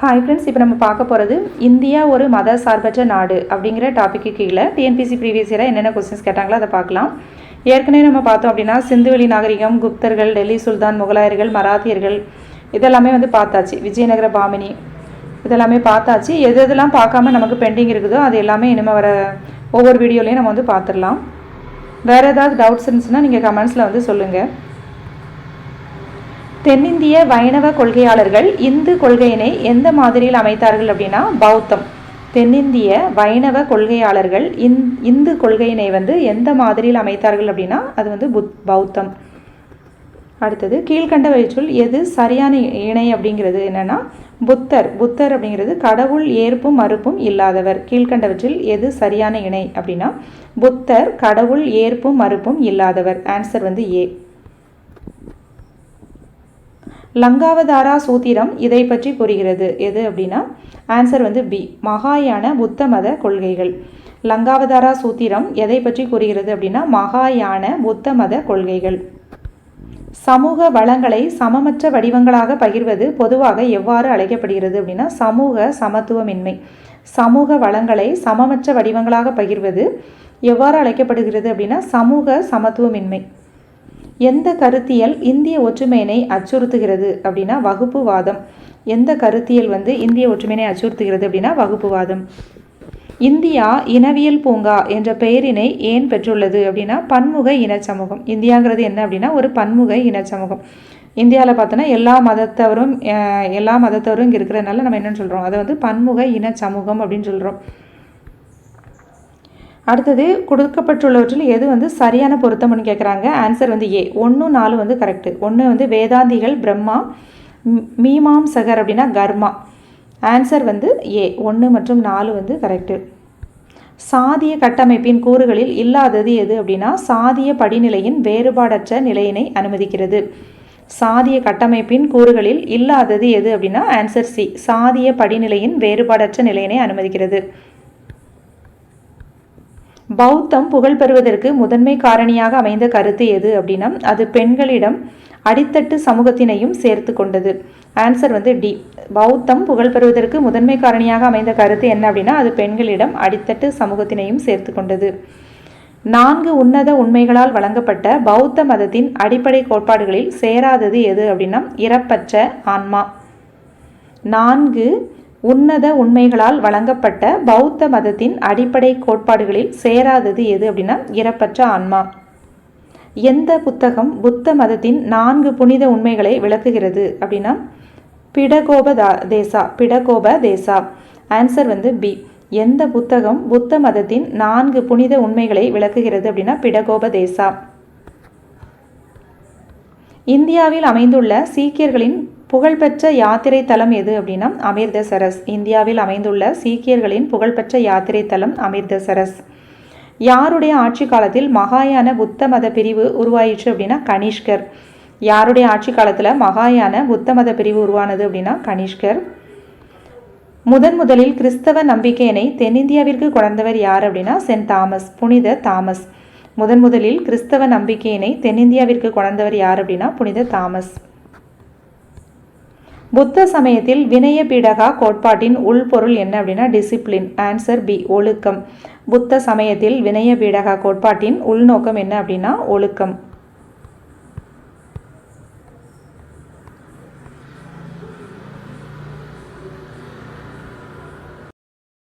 Hi friends இப்போ நம்ம பார்க்க போகிறது இந்தியா ஒரு மத சார்பற்ற நாடு அப்படிங்கிற டாப்பிக்கு கீழே டிஎன்பிசி ப்ரீவியஸ் இயராக என்னென்ன கொஸ்டின்ஸ் கேட்டாங்களோ அதை பார்க்கலாம். ஏற்கனவே நம்ம பார்த்தோம் அப்படின்னா சிந்துவெளி நாகரிகம் குப்தர்கள் டெல்லி சுல்தான் முகலாயர்கள் மராத்தியர்கள் இதெல்லாமே வந்து பார்த்தாச்சு. விஜயநகர பாமினி இதெல்லாமே பார்த்தாச்சு. எது எதெல்லாம் பார்க்காம நமக்கு பெண்டிங் இருக்குதோ அது எல்லாமே இனிமேல் வர ஒவ்வொரு வீடியோலையும் நம்ம வந்து பார்த்துடலாம். வேறு ஏதாவது டவுட்ஸ் இருந்துச்சுன்னா நீங்கள் கமெண்ட்ஸில் வந்து சொல்லுங்கள் தென்னிந்திய வைணவ கொள்கையாளர்கள் இந்து கொள்கையினை எந்த மாதிரியில் அமைத்தார்கள் அப்படின்னா பௌத்தம். தென்னிந்திய வைணவ கொள்கையாளர்கள் இந் இந்து கொள்கையினை வந்து எந்த மாதிரியில் அமைத்தார்கள் அப்படின்னா அது வந்து புத் பௌத்தம். அடுத்தது கீழ்கண்ட வயிற்றுள் எது சரியான இணை அப்படிங்கிறது என்னென்னா புத்தர். புத்தர் அப்படிங்கிறது கடவுள் ஏற்பும் மறுப்பும் இல்லாதவர். கீழ்கண்டவற்றில் எது சரியான இணை அப்படின்னா புத்தர் கடவுள் ஏற்பும் மறுப்பும் இல்லாதவர். ஆன்சர் வந்து ஏ லங்காவதாரா சூத்திரம் இதை பற்றி கூறுகிறது. எது அப்படின்னா ஆன்சர் வந்து பி மகாயான புத்த மத கொள்கைகள். லங்காவதாரா சூத்திரம் எதை பற்றி கூறுகிறது அப்படின்னா மகாயான புத்த மத கொள்கைகள். சமூக வளங்களை சமமற்ற வடிவங்களாக பகிர்வது பொதுவாக எவ்வாறு அழைக்கப்படுகிறது அப்படின்னா சமூக சமத்துவமின்மை. சமூக வளங்களை சமமற்ற வடிவங்களாக பகிர்வது எவ்வாறு அழைக்கப்படுகிறது அப்படின்னா சமூக சமத்துவமின்மை. எந்த கருத்தியல் இந்திய ஒற்றுமையினை அச்சுறுத்துகிறது அப்படின்னா வகுப்புவாதம். எந்த கருத்தியல் வந்து இந்திய ஒற்றுமையினை அச்சுறுத்துகிறது அப்படின்னா வகுப்புவாதம். இந்தியா இனவியல் பூங்கா என்ற பெயரினை ஏன் பெற்றுள்ளது அப்படின்னா பன்முக இன சமூகம். இந்தியாங்கிறது என்ன அப்படின்னா ஒரு பன்முக இன சமூகம். இந்தியாவில் பார்த்தோன்னா எல்லா மதத்தவரும் எல்லா மதத்தவரும் இங்கே இருக்கிறதுனால நம்ம என்னென்னு சொல்கிறோம் அதை வந்து பன்முக இன சமூகம் அப்படின்னு சொல்கிறோம் அடுத்தது கொடுக்கப்பட்டுள்ளவற்றில் எது வந்து சரியான பொருத்தம்னு கேட்குறாங்க ஆன்சர் வந்து ஏ ஒன்று நாலு வந்து கரெக்டு ஒன்று வந்து வேதாந்திகள் பிரம்மா மீமாம்சகர் அப்படின்னா கர்மா. ஆன்சர் வந்து ஏ ஒன்று மற்றும் நாலு வந்து கரெக்டு சாதிய கட்டமைப்பின் கூறுகளில் இல்லாதது எது அப்படின்னா சாதிய படிநிலையின் வேறுபாடற்ற நிலையினை அனுமதிக்கிறது. சாதிய கட்டமைப்பின் கூறுகளில் இல்லாதது எது அப்படின்னா ஆன்சர் சி சாதிய படிநிலையின் வேறுபாடற்ற நிலையினை அனுமதிக்கிறது. பௌத்தம் புகழ் பெறுவதற்கு முதன்மை காரணியாக அமைந்த கருத்து எது அப்படின்னா அது பெண்களிடம் அடித்தட்டு சமூகத்தினையும் சேர்த்து கொண்டது. ஆன்சர் வந்து டி பௌத்தம் புகழ் பெறுவதற்கு முதன்மை காரணியாக அமைந்த கருத்து என்ன அப்படின்னா அது பெண்களிடம் அடித்தட்டு சமூகத்தினையும் சேர்த்து கொண்டது. நான்கு உன்னத உண்மைகளால் வழங்கப்பட்ட பௌத்த மதத்தின் அடிப்படை கோட்பாடுகளில் சேராதது எது அப்படின்னா இறப்பற்ற ஆன்மா. நான்கு உன்னத உண்மைகளால் வழங்கப்பட்ட பௌத்த மதத்தின் அடிப்படை கோட்பாடுகளில் சேராதது எது அப்படின்னா இறப்பற்ற ஆன்மா. எந்த புத்தகம் புத்த மதத்தின் நான்கு புனித உண்மைகளை விளக்குகிறது அப்படின்னா பிடகோப தேசா பிடகோப தேசா ஆன்சர் வந்து பி எந்த புத்தகம் புத்த மதத்தின் நான்கு புனித உண்மைகளை விளக்குகிறது அப்படின்னா பிடகோப தேசா இந்தியாவில் அமைந்துள்ள சீக்கியர்களின் புகழ்பெற்ற யாத்திரை தலம் எது அப்படின்னா அமிர்தசரஸ். இந்தியாவில் அமைந்துள்ள சீக்கியர்களின் புகழ்பெற்ற யாத்திரை தலம் அமிர்தசரஸ். யாருடைய ஆட்சி காலத்தில் மகாயான புத்த மத பிரிவு உருவாயிற்று அப்படின்னா கனிஷ்கர். யாருடைய ஆட்சி காலத்தில் மகாயான புத்த மத பிரிவு உருவானது அப்படின்னா கனிஷ்கர். முதன் முதலில் கிறிஸ்தவ நம்பிக்கையினை தென்னிந்தியாவிற்கு கொண்டவர் யார் அப்படின்னா சென்ட் தாமஸ் புனித தாமஸ். முதன் முதலில் கிறிஸ்தவ நம்பிக்கையினை தென்னிந்தியாவிற்கு கொண்டவர் யார் அப்படின்னா புனித தாமஸ். புத்த சமயத்தில் வினய பீடகா கோட்பாட்டின் உள்பொருள் என்ன அப்படின்னா டிசிப்ளின் ஆன்சர் பி ஒழுக்கம். புத்த சமயத்தில் வினய பீடகா கோட்பாட்டின் உள்நோக்கம் என்ன அப்படின்னா ஒழுக்கம்.